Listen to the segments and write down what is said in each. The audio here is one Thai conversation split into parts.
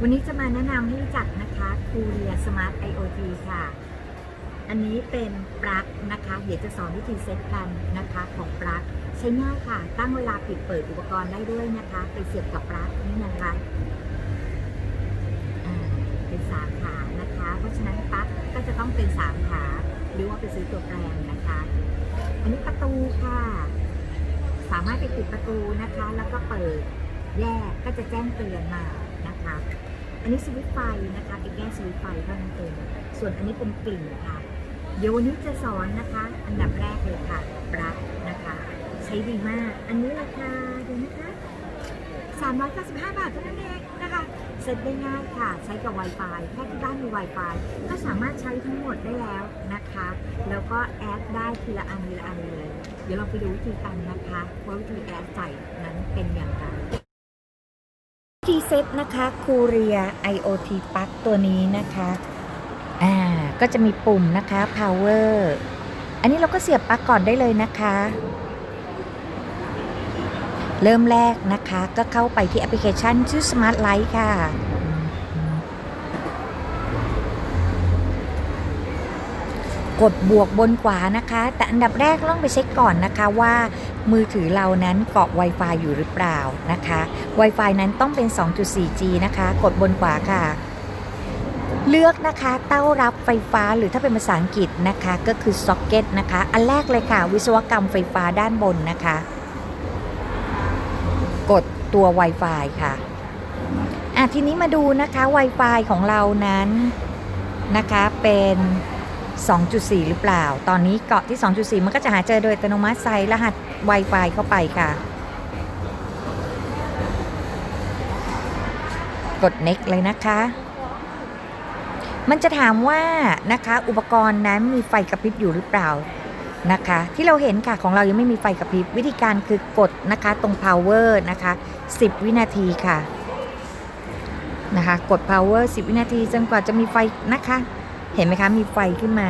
วันนี้จะมาแนะนำให้รู้จักนะคะคูเรียสมาร์ท IoT ค่ะ อันนี้เป็นปลั๊กนะคะ เดี๋ยวจะสอนวิธีเซตกันนะคะของปลั๊กใช้ง่ายค่ะ ตั้งเวลาปิดเปิดอุปกรณ์ได้ด้วยนะคะ ไปเสียบกับปลั๊กนี่นะคะเป็นสามขานะคะ เพราะฉะนั้นปลั๊กก็จะต้องเป็นสามขา หรือว่าไปซื้อตัวแปลงนะคะ อันนี้ประตูค่ะ สามารถไปปิดประตูนะคะ แล้วก็เปิดแยกก็จะแจ้งเตือนมา นะคะ อันนี้สวิตไฟนะคะเป็นแก้สวิตไฟเท่านั้นเองส่วนอันนี้เป็นกลิ่นค่ะเดี๋ยววันนี้จะสอนนะคะ อันดับแรกเลยค่ะปลั๊กนะคะ ใช้ดีมาก อันนี้ราคาเดี๋ยวนะคะ395 บาทเท่านั้นเองนะคะเซ็ตได้ง่ายค่ะ ใช้กับ Wi-Fi แค่ที่บ้านมี Wi-Fi ก็สามารถใช้ทั้งหมดได้แล้วนะคะ แล้วก็แอดได้ทีละอันทีละอันเลย เดี๋ยวเราไปดูวิธีกันนะคะว่าวิธีแอดใส่นั้นเป็นอย่างไรีเซตนะคะคูเรีย IoT ปักตัวนี้นะคะอ่าก็จะมีปุ่มนะคะ power อันนี้เราก็เสียบปลั๊กก่อนได้เลยนะคะ เริ่มแรกนะคะก็เข้าไปที่แอปพลิเคชันชื่อ Smart Light ค่ะ กดบวกบนขวานะคะ แต่อันดับแรกต้องไปเช็คก่อนนะคะว่า มือถือเรานั้นเกาะ Wi-Fi อยู่หรือเปล่านะคะ Wi-Fi นั้นต้องเป็น 2.4G นะคะ กดบนขวาค่ะ เลือกนะคะเต้ารับไฟฟ้าหรือถ้าเป็นภาษาอังกฤษนะคะก็คือ socket นะคะ อันแรกเลยค่ะ วิศวกรรมไฟฟ้าด้านบนนะคะ กดตัว Wi-Fi ค่ะอะทีนี้มาดูนะคะ Wi-Fi ของเรานั้นนะคะเป็น 2.4 หรือเปล่า ตอนนี้เกาะที่ 2.4 มันก็จะหาเจอโดยอัตโนมัติใส่รหัส Wi-Fi เข้าไปค่ะ กด next เลยนะคะ มันจะถามว่านะคะ อุปกรณ์นั้นมีไฟกระพริบอยู่หรือเปล่านะคะ ที่เราเห็นค่ะของเรายังไม่มีไฟกระพริบ วิธีการคือกดนะคะตรง power นะคะ 10 วินาทีค่ะนะคะ กด power 10 วินาทีจนกว่าจะมีไฟนะคะ เห็นไหมคะมีไฟขึ้นมา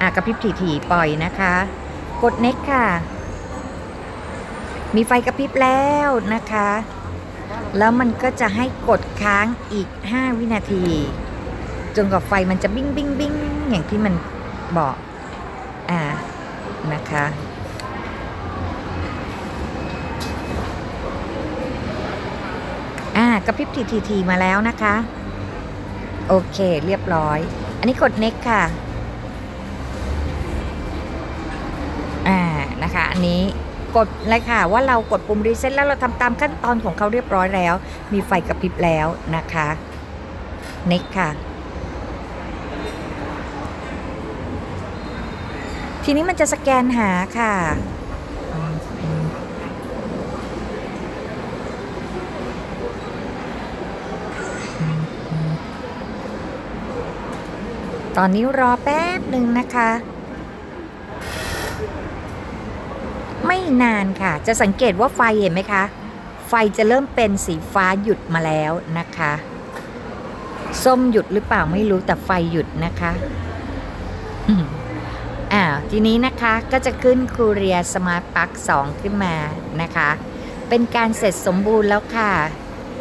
อะกระพริบถี่ๆปล่อยนะคะ กด next ค่ะ มีไฟกระพริบแล้วนะคะ แล้วมันก็จะให้กดค้างอีก 5 วินาที จนกว่าไฟมันจะบิ้งบิ้งบิ้งอย่างที่มันบอกอ่านะคะอ่ากระพริบทีๆๆมาแล้วนะคะ โอเคเรียบร้อย อันนี้กด next ค่ะ อ่า นะคะ อันนี้กดเลยค่ะ ว่าเรากดปุ่ม reset แล้วเราทำตามขั้นตอนของเขาเรียบร้อยแล้ว มีไฟกระพริบแล้วนะคะ next ค่ะทีนี้มันจะสแกนหาค่ะ ตอนนี้รอแป๊บหนึ่งนะคะ ไม่นานค่ะ จะสังเกตว่าไฟเห็นไหมคะ ไฟจะเริ่มเป็นสีฟ้าหยุดมาแล้วนะคะ ส้มหยุดหรือเปล่าไม่รู้แต่ไฟหยุดนะคะอ่าทีนี้นะคะก็จะขึ้นคูเรียสมาร์ทปลั๊ก2ขึ้นมานะคะ เป็นการเสร็จสมบูรณ์แล้วค่ะ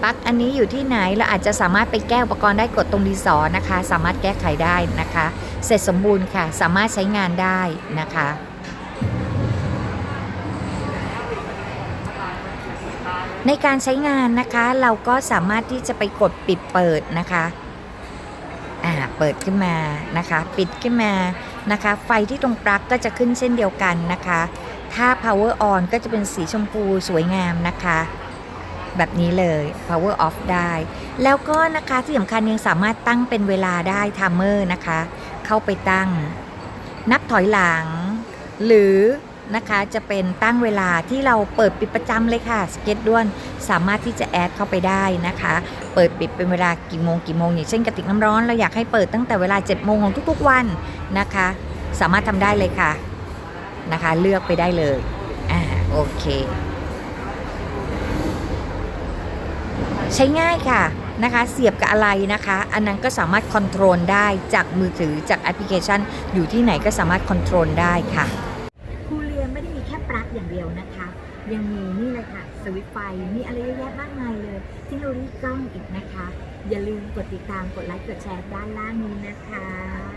ปลั๊กอันนี้อยู่ที่ไหนเราอาจจะสามารถไปแก้อุปกรณ์ได้กดตรงดีสอนะคะ สามารถแก้ไขได้นะคะ เสร็จสมบูรณ์ค่ะ สามารถใช้งานได้นะคะในการใช้งานนะคะเราก็สามารถที่จะไปกดปิดเปิดนะคะอ่าเปิดขึ้นมานะคะ ปิดขึ้นมานะคะ ไฟที่ตรงปลั๊กก็จะขึ้นเช่นเดียวกันนะคะ ถ้า power on ก็จะเป็นสีชมพูสวยงามนะคะ แบบนี้เลย power off ได้ แล้วก็นะคะที่สำคัญยังสามารถตั้งเป็นเวลาได้ timer นะคะ เข้าไปตั้ง นับถอยหลัง หรือนะคะจะเป็นตั้งเวลาที่เราเปิดปิดประจำเลยค่ะสเก็ตด้วนสามารถที่จะแอดเข้าไปได้นะคะ เปิดปิดเป็นเวลากี่โมงกี่โมงอย่างเช่นกระติกน้ำร้อนเราอยากให้เปิดตั้งแต่เวลา7โมงของทุกๆวันนะคะ สามารถทำได้เลยค่ะนะคะ เลือกไปได้เลยอ่าโอเค ใช้ง่ายค่ะนะคะ เสียบกับอะไรนะคะ อันนั้นก็สามารถคอนโทรลได้จากมือถือจากแอปพลิเคชัน อยู่ที่ไหนก็สามารถคอนโทรลได้ค่ะคูเรียนไม่ได้มีแค่ปลั๊กอย่างเดียวนะคะ ยังมีนี่เลยค่ะ สวิตไฟมีอะไรเยอะแยะมากมายเลยเทคโนโลยีกล้องอีกนะคะ อย่าลืมกดติดตามกดไลค์กดแชร์ด้านล่างนี้นะคะ